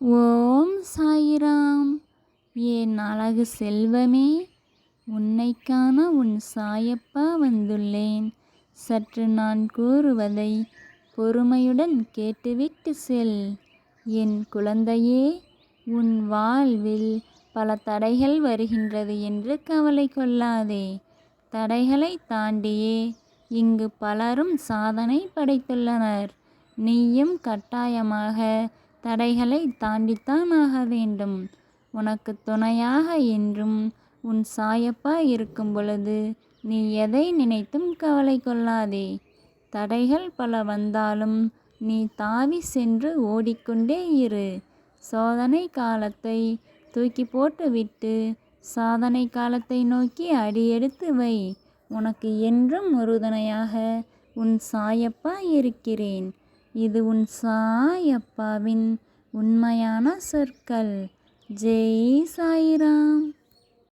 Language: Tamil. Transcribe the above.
ஓம் சாயிராம். என் அழகு செல்வமே உன்னை காண உன் சாயப்பா வந்துள்ளேன். சற்று நான் கூறுவதை பொறுமையுடன் கேட்டுவிட்டு செல். என் குழந்தையே உன் வாழ்வில் பல தடைகள் வருகின்றது என்று கவலை கொள்ளாதே. தடைகளை தாண்டியே இங்கு பலரும் சாதனை படைத்துள்ளனர். நீயும் கட்டாயமாக தடைகளை தாண்டித்தான் ஆக வேண்டும். உனக்கு துணையாக என்றும் உன் சாயப்பா இருக்கும் பொழுது நீ எதை நினைத்தும் கவலை கொள்ளாதே. தடைகள் பல வந்தாலும் நீ தாவி சென்று ஓடிக்கொண்டே இரு. சோதனை காலத்தை தூக்கி போட்டுவிட்டு சாதனை காலத்தை நோக்கி அடியெடுத்து வை. உனக்கு என்றும் உறுதுணையாக உன் சாயப்பா இருக்கிறேன். இது உன் சாயப்பாவின் உண்மையான சொற்கள். ஜெய் சாயிராம்.